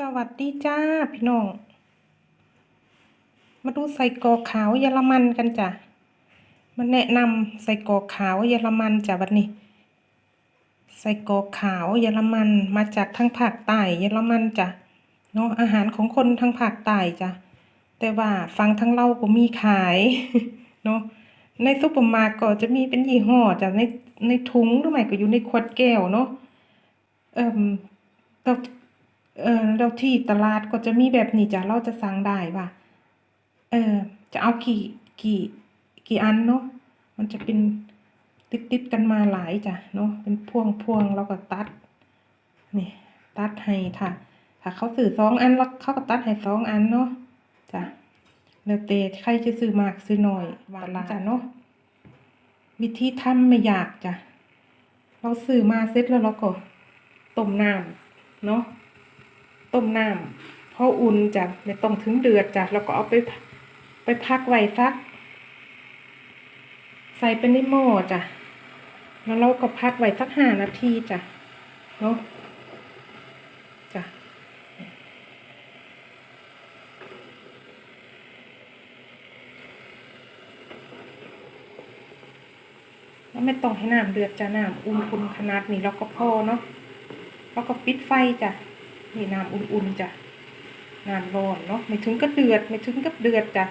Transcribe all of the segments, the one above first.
สวัสดีจ้าพี่น้อง มาดูใส่กอกขาวเยอรมันกันจ้ะมาแนะนำใส่กอกขาวเยอรมันจ้ะวันนี้ ใส่กอกขาวเยอรมันมาจากทางภาคใต้เยอรมันจ้ะเนาะอาหารของคนทางภาคใต้จ้ะแต่ว่าฟังทางเราก็มีขายเนาะในซุปเปอร์มาร์เก็จะมีเป็นยี่ห้อจ้ะในในถุงหรือไม่ก็อยู่ในขวดแก้วเนาะเอ่มแต่ เออแล้วที่ตลาดก็จะมีแบบนี้จ้ะเราจะสั่งได้ว่า เออ จะเอากี่กี่กี่อันเนาะมันจะเป็นติดติดกันมาหลายจ้ะเนาะเป็นพวงพวงแล้วก็ตัดนี่ตัดให้ถ้าถ้าเขาซื้อสองอันแล้วเขาก็ตัดให้สองอันเนาะจ้ะแล้วแต่ใครจะซื้อมากซื้อหน้อยว่าละจ้ะเนาะวิธีทำไม่ยากจ้ะเราซื้อมาเสร็จแล้วเราก็ต้มน้ำเนาะ ต้มน้ำพออุ่นจ้ะไม่ต้องถึงเดือดจ้ะแล้วก็เอาไปไปพักไว้สัก ใส่เป็นในหม้อจ้ะแล้วเราก็พักไว้สักห้านาทีจ้ะเนาะจ้ะแล้วไม่ต้องให้น้ำเดือดจ้ะน้ำอุ่นๆขนาดนี้เราก็พอเนาะแล้วก็ปิดไฟจ้ะ นี่น้ำอุ่นๆจ้ะน้ำร้อนเนาะไม่ถึงกับเดือดไม่ถึงกับเดือดจ้ะ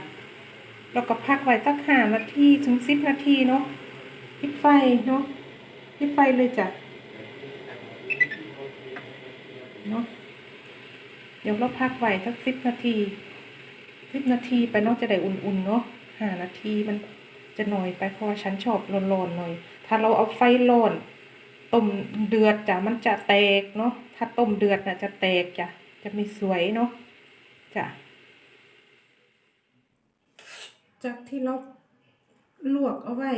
แล้วก็พักไว้สักห้านาทีถึงสิบนาทีเนาะปิดไฟเนาะปิดไฟเลยจ้ะเนาะเดี๋ยวเราพักไว้สักสิบนาทีสิบนาทีไปเนาะจะได้อุ่นๆเนาะห้านาทีมันจะหน่อยไปเพราะว่าฉันชอบร้อนๆหน่อย ถ้าเราเอาไฟร้อน ต้มเดือดจ้ะมันจะแตกเนาะถ้าต้มเดือดน่ะจะแตกจ้ะจะไม่สวยเนาะจ้ะจากที่เราลวกเอาไว้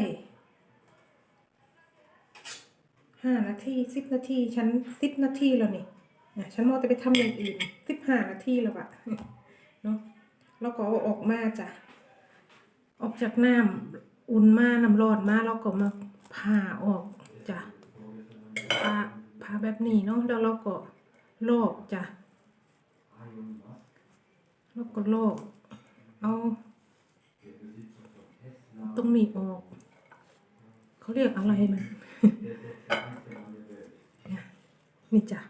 ห้านาทีสิบนาทีฉันสิบนาทีแล้วนี่นะฉันมอจะไปทำอย่างอื่นสิบห้านาทีแล้วอะเนาะแล้วก็อออกมาจ้ะออกจากน้ำอุ่นมาน้ำร้อนมาแล้วก็มาผ่าออก จ้ะพาพาแบบนี้เนาะแล้วเราก็โลกจ้ะแล้วก็โลกเอาตรงนี้ออก เขาเรียกอะไรมัน นี่จ้ะ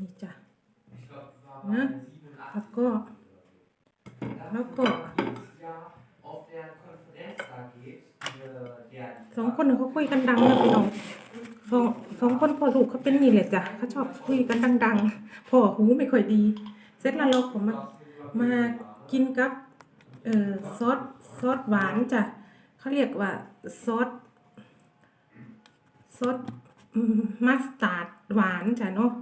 นี่จ้ะ Ich glaube, das war Ne? bei แล้วก็ แล้วก็ dieses Jahr auf der Konferenz da geht, äh, der สองคนเขาคุยกันดังนะพี่น้องสองสองคนพอลูกเขาเป็นนี่แหละจ้ะเขาชอบคุยกันดังๆพ่อหูไม่ค่อยดี เสร็จแล้วเราก็มามากินกับเอ่อซอสซอสหวานจ้ะเขาเรียกว่าซอสซอสอืมมัสตาร์ดหวานจ้ะเนาะ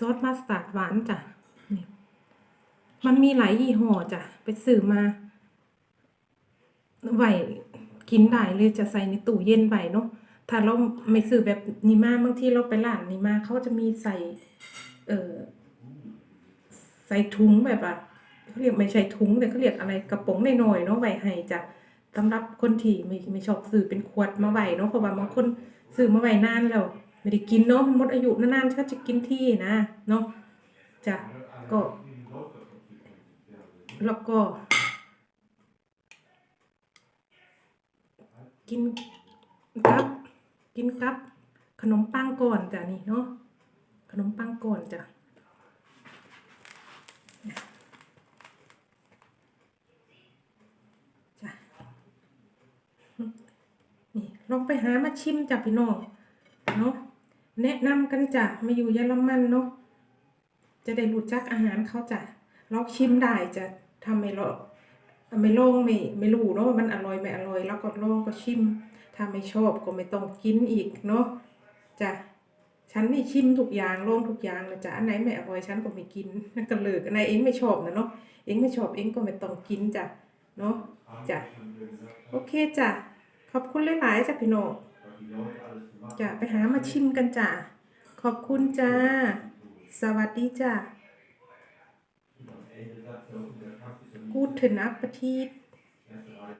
ซอสมัสตาร์ดหวานจ้ะนี่มันมีหลายยี่ห้อจ้ะ ไปซื้อมาไหวกินได้เลยจะใส่ในตู้เย็นไหวเนาะถ้าเราไม่ซื้อแบบนี้มาบางทีเราไปร้านนี้มาเขาจะมีใส่ เออใส่ถุงแบบอะเขาเรียกไม่ใช่ถุงแต่เขาเรียกอะไรกระป๋องหน่อยๆเนาะไหวให้จ้ะสำหรับคนที่ไม่ไม่ชอบซื้อเป็นขวดมาไหวเนาะเพราะว่าบางคนซื้อมาไหวนานแล้ว ไม่ได้กินเนาะมันหมดอายุนานๆเขาจะกินที่นะเนาะจะก็ แล้วก็ กินกับกินกับ ขนมปังก่อนจ้ะนี่เนาะขนมปังก่อนจ้ะจ้ะนี่ลองไปหามาชิมจ้ะพี่น้องเนาะ แนะนำกันจ้ะมาอยู่เยอรมันเนาะจะได้รู้จักอาหารเขาจ้ะลองชิมได้จะทำไม่ลองไม่ลองไม่ไม่รู้เนาะว่ามันอร่อยไม่อร่อยแล้วก็ลองก็ชิม ถ้าไม่ชอบก็ไม่ต้องกินอีกเนาะจ้ะฉันนี่ชิมทุกอย่างลองทุกอย่างนะจ๊ะอันไหนไม่อร่อยฉันก็ไม่กินก็เลิกอันไหนเองไม่ชอบนะเนาะเองไม่ชอบเองก็ไม่ต้องกินจ้ะเนาะจ้ะโอเคจ้ะขอบคุณหลายๆจ้ะพี่โน จะไปหามาชิมกันจ้ะ ขอบคุณจ้า สวัสดีจ้า กูถึงนักปปที